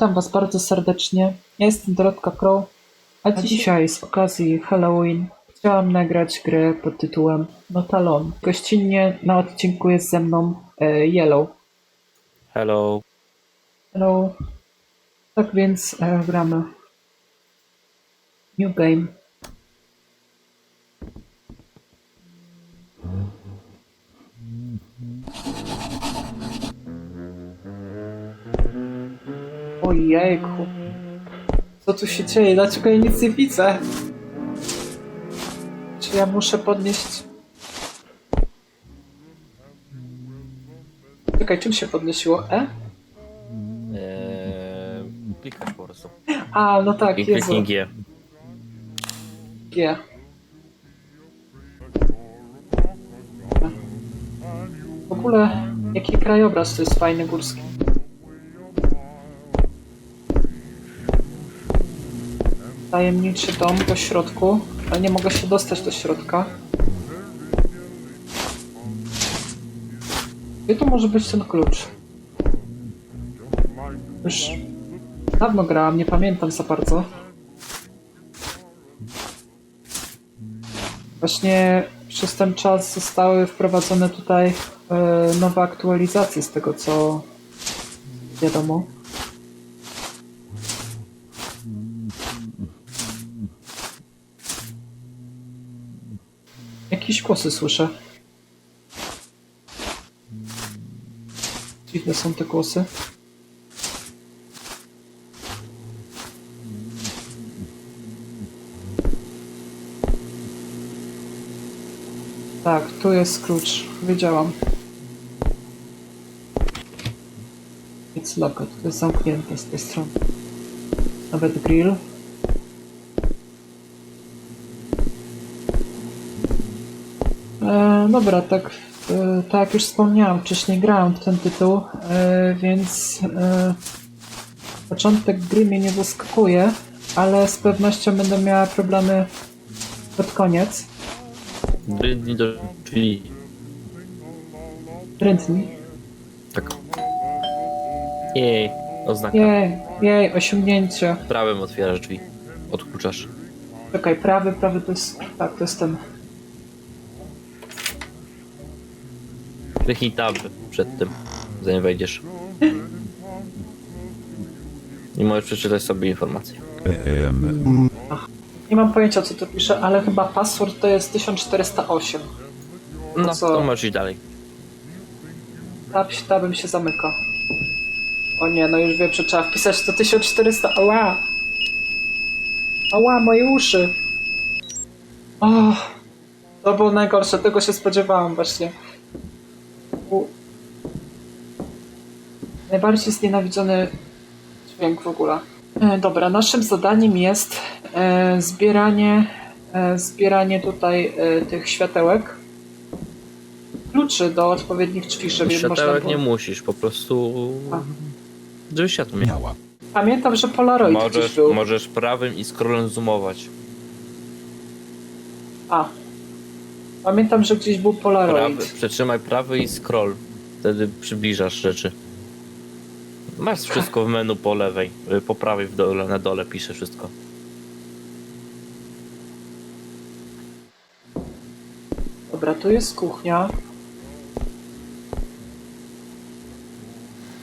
Witam Was bardzo serdecznie. Ja jestem Dorotka Crow, a dzisiaj z okazji Halloween chciałam nagrać grę pod tytułem Notalon. Gościnnie na odcinku jest ze mną e, Yellow. Hello. Hello. Tak więc e, gramy. New game. Ojejku. Co tu się dzieje? Dlaczego ja nic nie widzę? Czy ja muszę podnieść... Czekaj, czym się podnosiło? E? Eee, klikasz po prostu. A, no tak, Jezu. kliknij G. G. W ogóle, jaki krajobraz to jest fajny górski. Tajemniczy dom po środku, ale nie mogę się dostać do środka. Gdzie to może być ten klucz? Już dawno grałam, nie pamiętam za bardzo. Właśnie przez ten czas zostały wprowadzone tutaj e, nowe aktualizacje z tego co wiadomo. Jakieś głosy słyszę. Dziwne są te głosy. Tak, tu jest klucz. Wiedziałam. It's locked. To jest zamknięte z tej strony. Nawet grill. E, dobra, tak, e, tak jak już wspomniałam, wcześniej grałem w ten tytuł, e, więc e, początek gry mnie nie zaskakuje, ale z pewnością będę miała problemy pod koniec. Drydnij do drzwi. Rętni. Tak. Jej, oznaka. Jej, jej, osiągnięcie. Prawym otwierasz drzwi. Odkluczasz. Czekaj, prawy, prawy to jest. Tak, to jest ten. Kliknij tab przed tym, zanim wejdziesz. I możesz przeczytać sobie informacje. Nie mam pojęcia co to pisze, ale chyba password to jest 1408. No, co? to możesz iść dalej. Tab, tabem się zamyka. O nie, no już wiem, że trzeba wpisać to 1400. Ała! Ała, moje uszy! O, to było najgorsze, tego się spodziewałam właśnie. Najbardziej znienawidzony dźwięk w ogóle. E, dobra, naszym zadaniem jest e, zbieranie, e, zbieranie tutaj tych światełek. Kluczy do odpowiednich drzwi, żeby można Światełek było... nie musisz, po prostu... A. Żeby światło miała. Pamiętam, że Polaroid Możesz, był. możesz prawym i scrollem zoomować. A. Pamiętam, że gdzieś był Polaroid. Prawy, przytrzymaj prawy i scroll. Wtedy przybliżasz rzeczy. Masz wszystko w menu po lewej, y, po prawej w dole, na dole pisze wszystko. Dobra, tu jest kuchnia.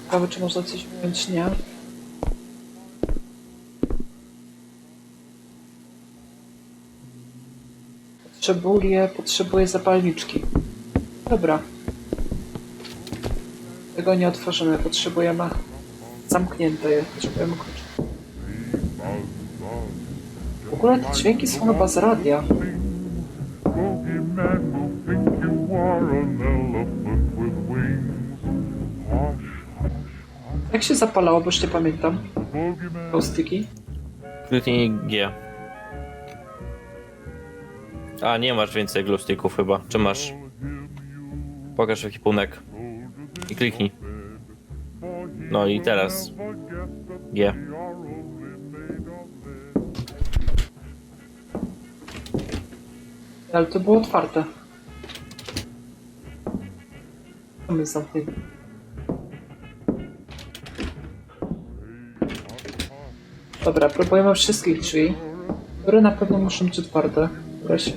Ciekawe, czy można coś wyjąć, nie? Potrzebuję, potrzebuję zapalniczki. Dobra. Tego nie otworzymy, potrzebujemy zamknięte je, potrzebujemy klucz. W ogóle te dźwięki są chyba z radia. Jak się zapalało, bo już nie pamiętam. Ghostyki. Kliknij G. A, nie masz więcej glowsticków chyba. Czy masz? Pokaż ekipunek. I kliknij. No i teraz. G. Ale to było otwarte. Mamy zamknięte. Dobra, próbujemy wszystkich drzwi. Które na pewno muszą być otwarte. Któreś...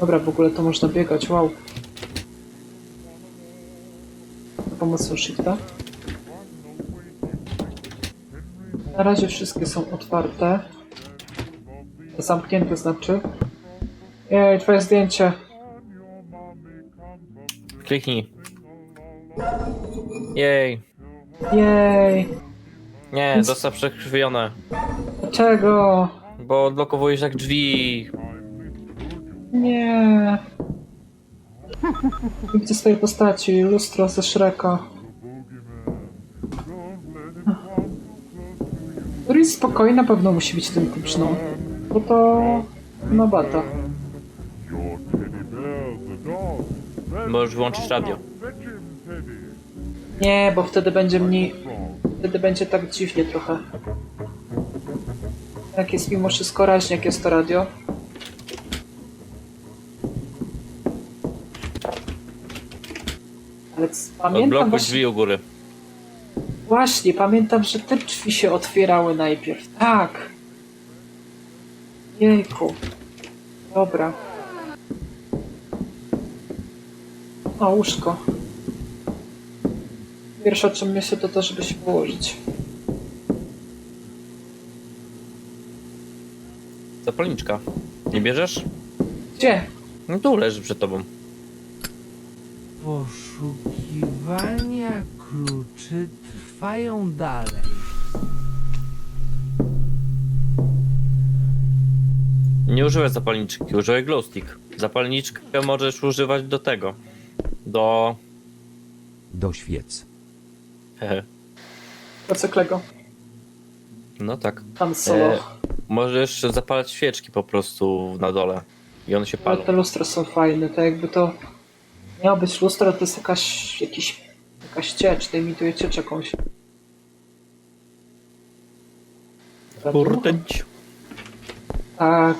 Dobra, w ogóle to można biegać, wow. Za pomocą shifta. Na razie wszystkie są otwarte. Zamknięte znaczy. Jej, twoje zdjęcie. Kliknij. Jej. Jej. Nie, Więc- został przekrwione. Dlaczego? Bo odblokowujesz jak drzwi. Nie. Widzę swojej postaci, lustro ze Shreka. Który jest spokojny, na pewno musi być tym kluczną. Bo to... No bata. Możesz wyłączyć radio. Nie, bo wtedy będzie mniej... Wtedy będzie tak dziwnie trochę. Jak jest mimo wszystko raźnie, jak jest to radio. Ale c- pamiętam Odblokuj właśnie... drzwi u góry. Właśnie, pamiętam, że te drzwi się otwierały najpierw. Tak. Jejku. Dobra. O, łóżko. Pierwsze o czym myślę to to, żeby się położyć. Zapalniczka. Nie bierzesz? Gdzie? No tu leży przed tobą. Poszukiwania kluczy trwają dalej. Nie używaj zapalniczki, używaj glowstick. Zapalniczkę możesz używać do tego. Do... Do świec. Hehe. Proceklego. No tak. Pan solo. E, Możesz zapalać świeczki po prostu na dole. I one się Ale palą. te lustra są fajne, to jakby to miało być lustro, to jest jakaś, jakiś, jakaś ciecz, to imituje ciecz jakąś. Kurdęć. Tak.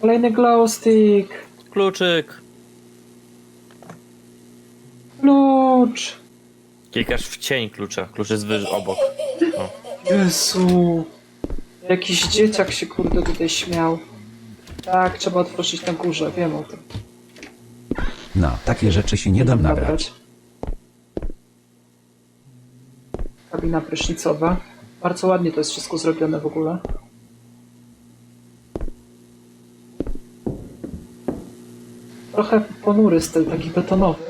Kolejny glow stick. Kluczyk. Klucz. Klikasz w cień klucza. Klucz jest wyż obok. O. Jezu. Jakiś dzieciak się kurde tutaj śmiał. Tak, trzeba otworzyć na górze, wiem o tym. Na takie rzeczy się nie dam nabrać. Kabina prysznicowa. Bardzo ładnie to jest wszystko zrobione w ogóle. Trochę ponury styl, taki betonowy.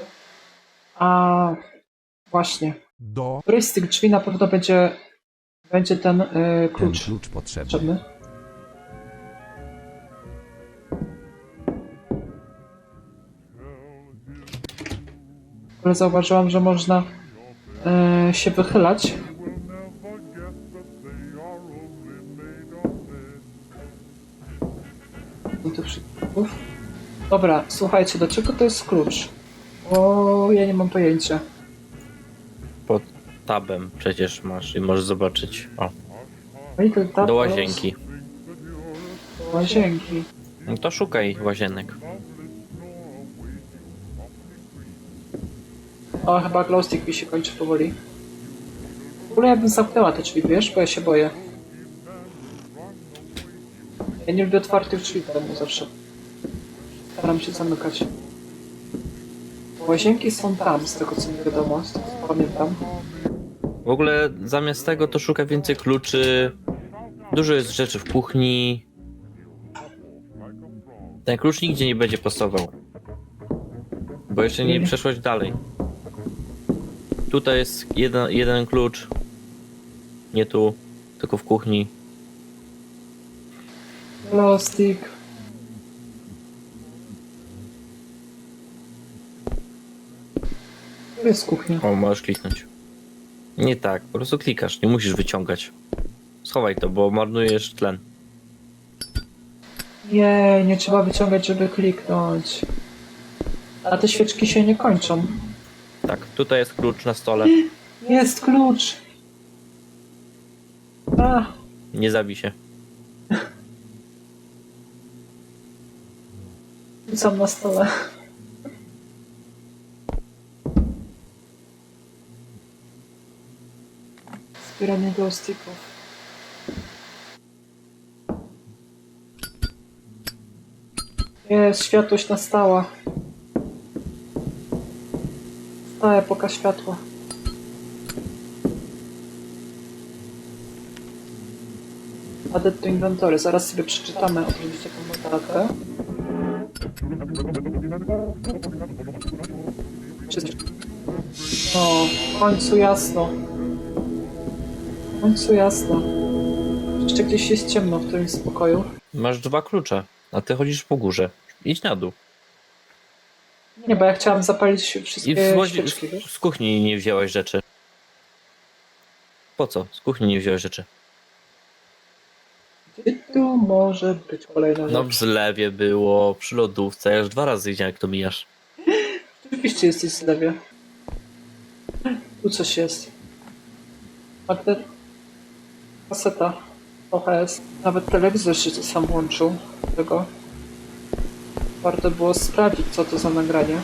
A właśnie. Do Któryś z tych drzwi na pewno będzie, będzie ten y, ten klucz klucz potrzebny. potrzebny. Ale zauważyłam, że można y, się wychylać. Do tych przycisków. Dobra, słuchajcie, do czego to jest klucz? O, ja nie mam pojęcia. Pod tabem przecież masz i możesz zobaczyć. O, Little Tap do łazienki. Do łazienki. No to szukaj łazienek. O, chyba glowstick mi się kończy powoli. W ogóle ja bym zamknęła te drzwi, wiesz, bo ja się boję. Ja nie lubię otwartych drzwi w domu zawsze. Staram się zamykać. Łazienki są tam, z tego co mi wiadomo, z tego co pamiętam. W ogóle zamiast tego to szukaj więcej kluczy. Dużo jest rzeczy w kuchni. Ten klucz nigdzie nie będzie pasował. Bo jeszcze nie przeszłaś dalej. Tutaj jest jeden, jeden klucz. Nie tu, tylko w kuchni. Glowstick. To jest kuchnia. O, możesz kliknąć. Nie tak, po prostu klikasz, nie musisz wyciągać. Schowaj to, bo marnujesz tlen. Jej, nie trzeba wyciągać, żeby kliknąć. A te świeczki się nie kończą. Tak, tutaj jest klucz na stole. Jest klucz! A, Nie zabij się. rzucam na stole. Zbieranie glowsticków. Jest, światłość nastała. Stała epoka światła. Added to inventory. Zaraz sobie przeczytamy oczywiście tą notatkę. No, w końcu jasno. W końcu jasno. Jeszcze gdzieś jest ciemno w którymś z pokoju. Masz dwa klucze, a ty chodzisz po górze. Idź na dół. Nie, bo ja chciałam zapalić I wszystkie w, świeczki, wiesz? z kuchni nie wziąłeś rzeczy. Po co? Z kuchni nie wziąłeś rzeczy. Gdzie tu może być kolejna No w rzecz? zlewie było, przy lodówce, ja już dwa razy widziałem jak to mijasz. Oczywiście jesteś w zlewie. Tu coś jest. Magnet... Kaseta. OHS. Nawet telewizor się sam włączył. do Tego. Warto było sprawdzić, co to za nagranie.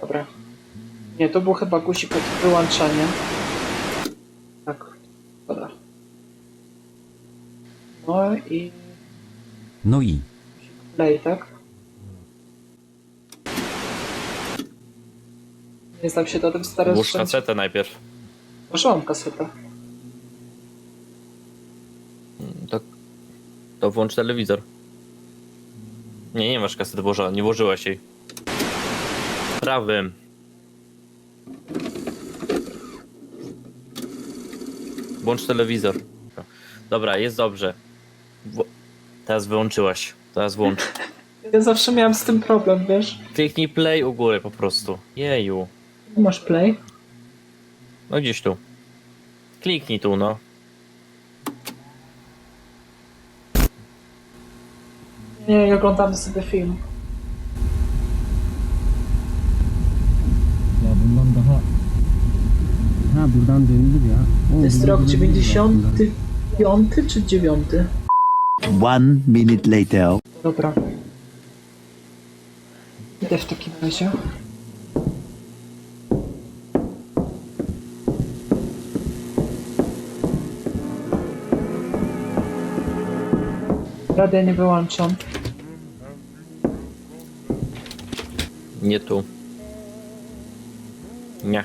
Dobra. Nie, to był chyba guzik od wyłączania. Tak. Dobra. No i No i play, tak? Nie znam się na tym starym Włóż sprzęcie. kasetę najpierw. Włożyłam kasetę. To włącz telewizor. Nie, nie masz kasety włożonej, nie włożyłaś jej. Prawym. Włącz telewizor. Dobra, jest dobrze. Wo- Teraz wyłączyłaś. Teraz włącz. Ja zawsze miałam z tym problem, wiesz? Kliknij play u góry po prostu. Jeju. Masz play? No gdzieś tu. Kliknij tu, no. Nie, ja oglądam sobie film. Ya bundan daha Ha buradan dönülür ya. Oo, To jest buradan rok dönülür ya, 95 czy 9? One minute later. Dobra. Idę w takim razie. Radia nie wyłączam. Nie tu. Nie.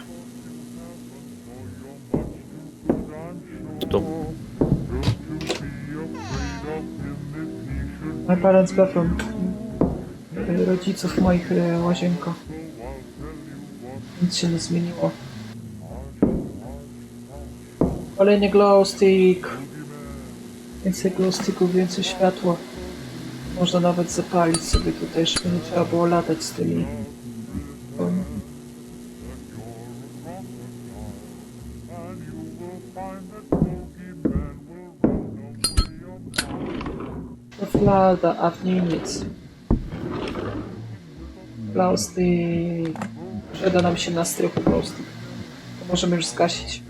Tu. My parents bathroom. Rodziców moich y, łazienka. Nic się nie zmieniło. Kolejny glow stick. Więcej glow sticków, więcej światła. Można nawet zapalić sobie tutaj, żeby nie trzeba było latać z tymi. um, Flada, a w niej nic. Glow stick. Przyda nam się na strychu glow stick. To możemy już zgasić.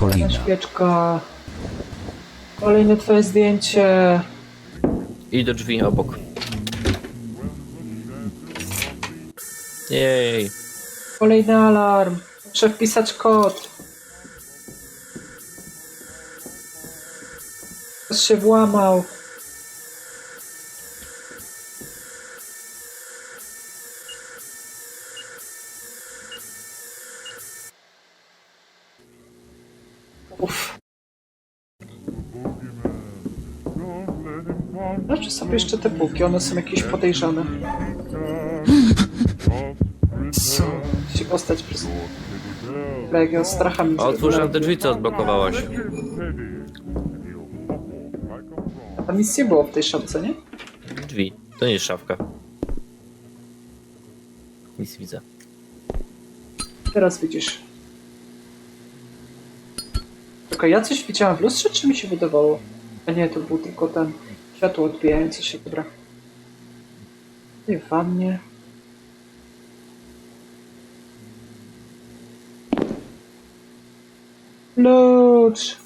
kolejna. Świeczka. Kolejne twoje zdjęcie. I do drzwi obok. Jej. Kolejny alarm. Muszę wpisać kod. Ktoś się włamał. Sobie jeszcze te półki, one są jakieś podejrzane. Co? Się postać przez... Ja strachami... Otwórz te drzwi, co odblokowałaś. Tam nic nie było w tej szafce, nie? Drzwi. To nie jest szafka. Nic widzę. Teraz widzisz. Czekaj, ja coś widziałam w lustrze, czy mi się wydawało? A nie, to był tylko ten światło odbijające się, dobra. Nie w wannie. Klucz!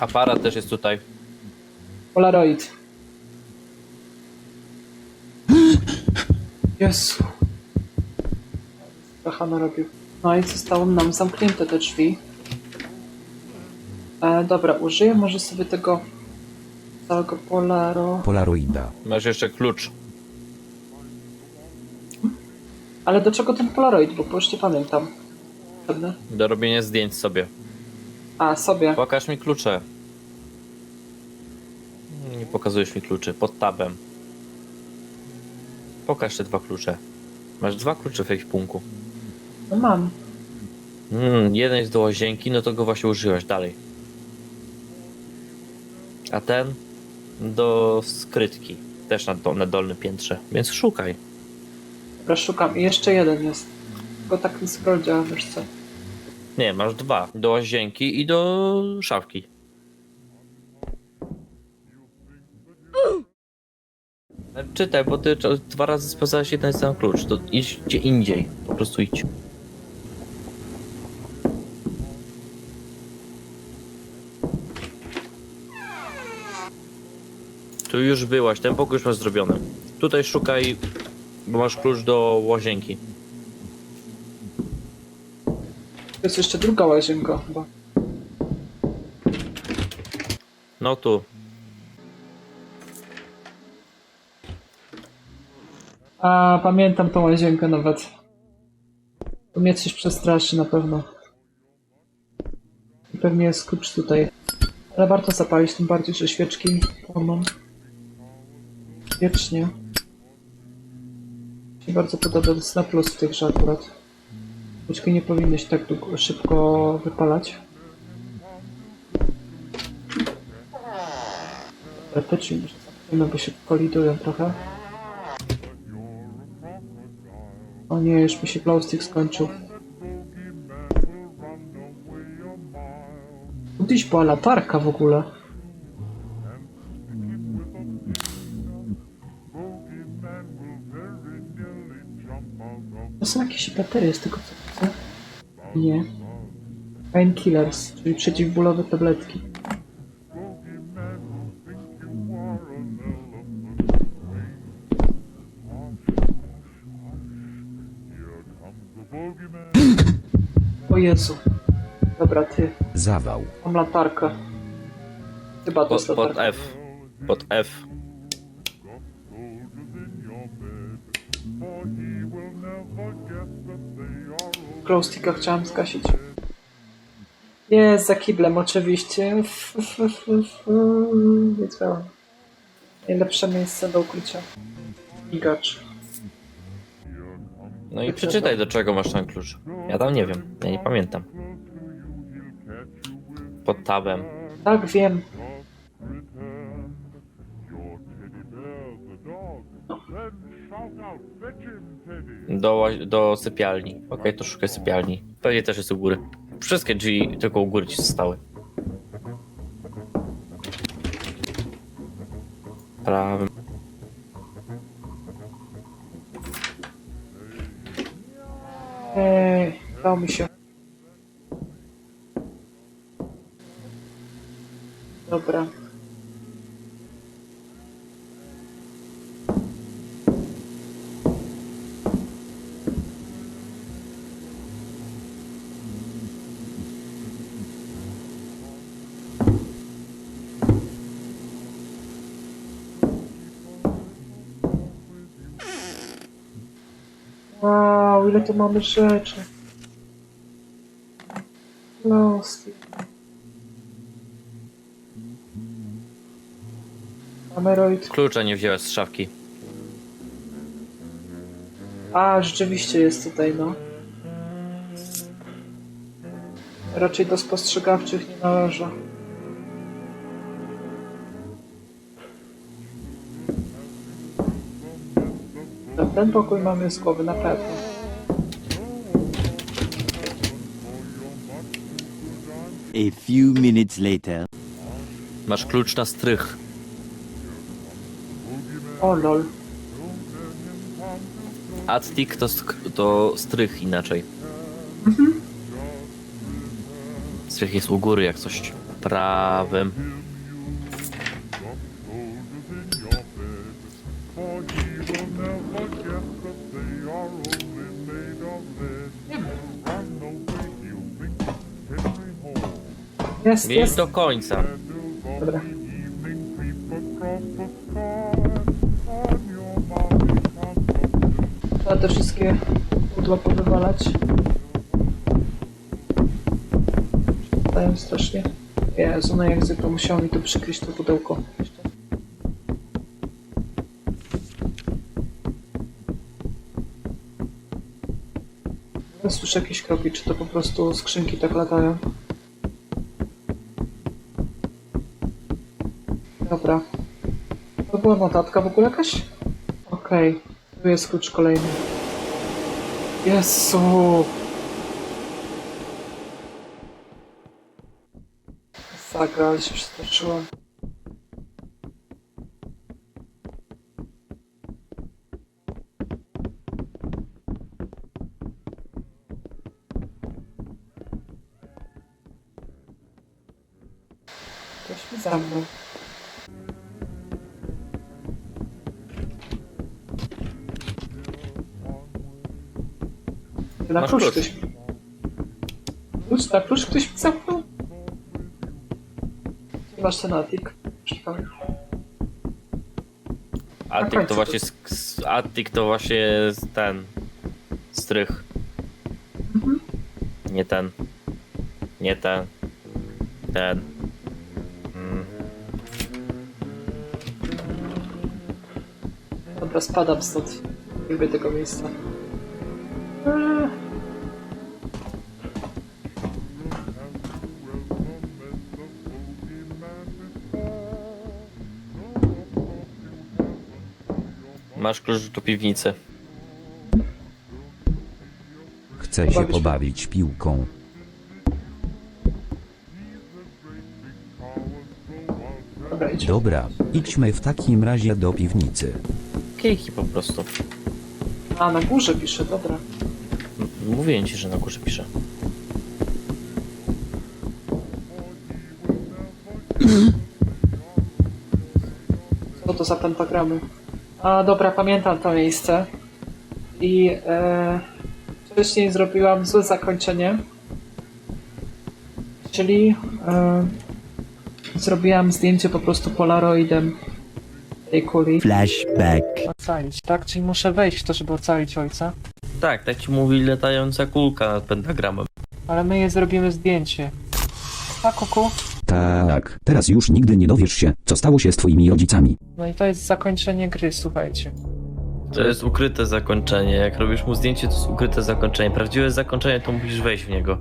Aparat też jest tutaj. Polaroid. Jezu. Trochę narobił. No i zostało nam zamknięte te drzwi. E, dobra, użyję może sobie tego całego polaro. Polaroida. Masz jeszcze klucz. Ale do czego ten polaroid? Bo już nie pamiętam. Pewne? Do robienia zdjęć sobie. A, sobie. Pokaż mi klucze. Nie pokazujesz mi kluczy. Pod tabem. Pokaż te dwa klucze. Masz dwa klucze w ekwipunku. No mam. Mm, jeden jest do łazienki, no to go właśnie użyłeś dalej. A ten do skrytki. Też na, do, na dolnym piętrze. Więc szukaj. Dobra, szukam. I jeszcze jeden jest. Tylko tak ten scroll działa, wiesz co. Nie, masz dwa. Do łazienki i do szafki. Czytaj, bo ty dwa razy sprawdzałeś jeden sam klucz. To idź gdzie indziej. Po prostu idź. Tu już byłaś, ten pokój już masz zrobiony. Tutaj szukaj, bo masz klucz do łazienki. To jest jeszcze druga łazienka chyba. No tu. A, pamiętam tą łazienkę nawet. To mnie coś przestraszy na pewno. I pewnie jest klucz tutaj. Ale warto zapalić, tym bardziej, że świeczki mam. Wiecznie. Mi bardzo podoba, jest na plus w grze akurat. Świeczki nie powinny się tak szybko wypalać. Może zamkniemy, bo się kolidują trochę. O nie, już mi się glowstick skończył. Gdzieś była latarka w ogóle. To są jakieś baterie z tego co widzę. Nie. Painkillers, czyli przeciwbólowe tabletki. O Jezu. Dobra, ty. Zawał. Mam latarkę. Chyba to Pod, jest pod latarka. F. Pod F. Glowsticka chciałam zgasić. Jest za kiblem oczywiście. F, f, f, f, Wiedziałam. Najlepsze miejsce do ukrycia. Migacz. No i przeczytaj do czego masz ten klucz. Ja tam nie wiem, ja nie pamiętam. Pod tabem. Tak, wiem. Do, do sypialni. Okej, to szukaj sypialni. Pewnie też jest u góry. Wszystkie drzwi tylko u góry ci zostały. Prawym. Ej, udało mi się. Dobra. Wow, ile tu mamy rzeczy. Losty. Ameroid. Klucza nie wziąłeś z szafki. A, rzeczywiście jest tutaj, no. Raczej do spostrzegawczych nie należy. Ten pokój mamy z głowy na pewno. A few minutes later. Masz klucz na strych. O lol. Attic to, sk- to strych inaczej. Strych jest u góry jak coś. Prawym. Jest, Jedź jest. do końca. Dobra. Trzeba te wszystkie pudła powywalać. Dają strasznie. Jezu, no jak zwykle musiało mi to przykryć to pudełko. Ja słyszę jakieś kroki, czy to po prostu skrzynki tak latają? Dobra. To była notatka w ogóle jakaś? Okej. Tu jest klucz kolejny. Jezu! Zagra, ale Masz klucz ktoś... Klucz, na klucz ktoś mi zamknął? Masz. Czekaj. Attic to właśnie sk- Attic to właśnie jest ten strych. Nie ten. Nie ten. Ten. Mm. Dobra, spadam stąd. Nie lubię tego miejsca. Masz klucz do piwnicy. Chcę się Pobawić. pobawić piłką. Dobra, idź. Dobra, idźmy w takim razie do piwnicy. Kejki po prostu. A, na górze pisze, dobra. M- Mówiłem ci, że na górze piszę. Co to za pentagramy? A, dobra, pamiętam to miejsce. I e, wcześniej zrobiłam złe zakończenie. Czyli e, zrobiłam zdjęcie po prostu polaroidem tej kuli. Flashback. Ocalić, tak? Czyli muszę wejść w to, żeby ocalić ojca. Tak, tak ci mówi latająca kulka nad pentagramem. Ale my je zrobimy zdjęcie. A kuku? Tak, teraz już nigdy nie dowiesz się, co stało się z twoimi rodzicami. No i to jest zakończenie gry, słuchajcie. To jest ukryte zakończenie. Jak robisz mu zdjęcie, to jest ukryte zakończenie. Prawdziwe zakończenie to musisz wejść w niego.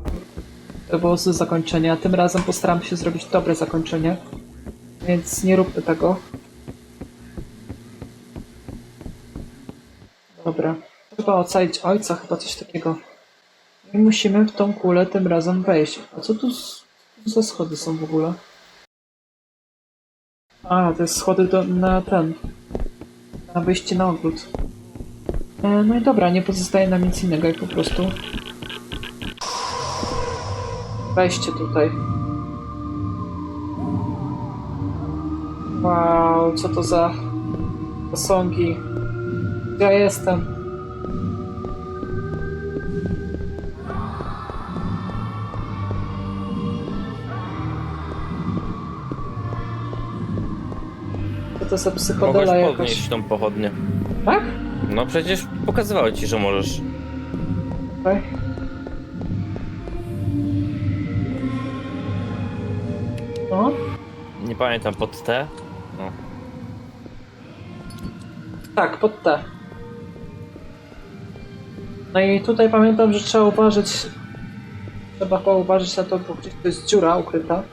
To było złe zakończenie, a tym razem postaram się zrobić dobre zakończenie. Więc nie róbmy tego. Dobra. Trzeba ocalić ojca, chyba coś takiego. I musimy w tą kulę tym razem wejść. A co tu z- za schody są w ogóle? A, to jest schody do, na ten. Na wyjście na ogród. E, no i dobra, nie pozostaje nam nic innego jak po prostu Weźcie tutaj. Wow, co to za posągi. Ja jestem? To za Mogłeś psychodela jakaś? podnieść tą pochodnię. Tak? No przecież pokazywały ci, że możesz. Okej. No, Nie pamiętam, pod T? No. tak, pod T. No i tutaj pamiętam, że trzeba uważać. Trzeba chyba uważać na to, bo gdzieś to jest dziura ukryta.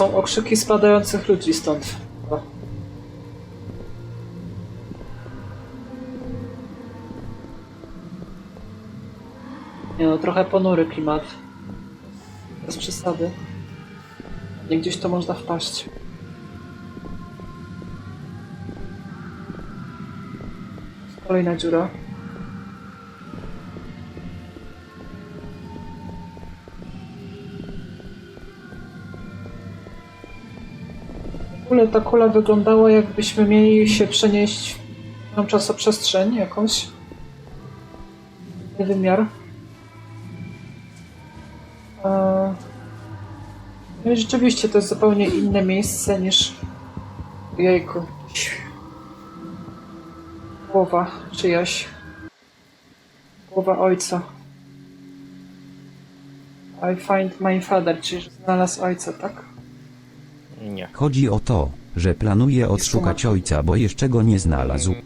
Są okrzyki spadających ludzi stąd. Nie no, trochę ponury klimat. Bez przesady. Nie gdzieś to można wpaść. Kolejna dziura. Ogóle ta kula wyglądała jakbyśmy mieli się przenieść Mam czasoprzestrzeń jakąś. Wymiar. Eee, No i rzeczywiście to jest zupełnie inne miejsce niż jejku. Głowa czyjaś. Głowa ojca. I find my father, czyli znalazł ojca, tak? Chodzi o to, że planuje odszukać ojca, bo jeszcze go nie znalazł.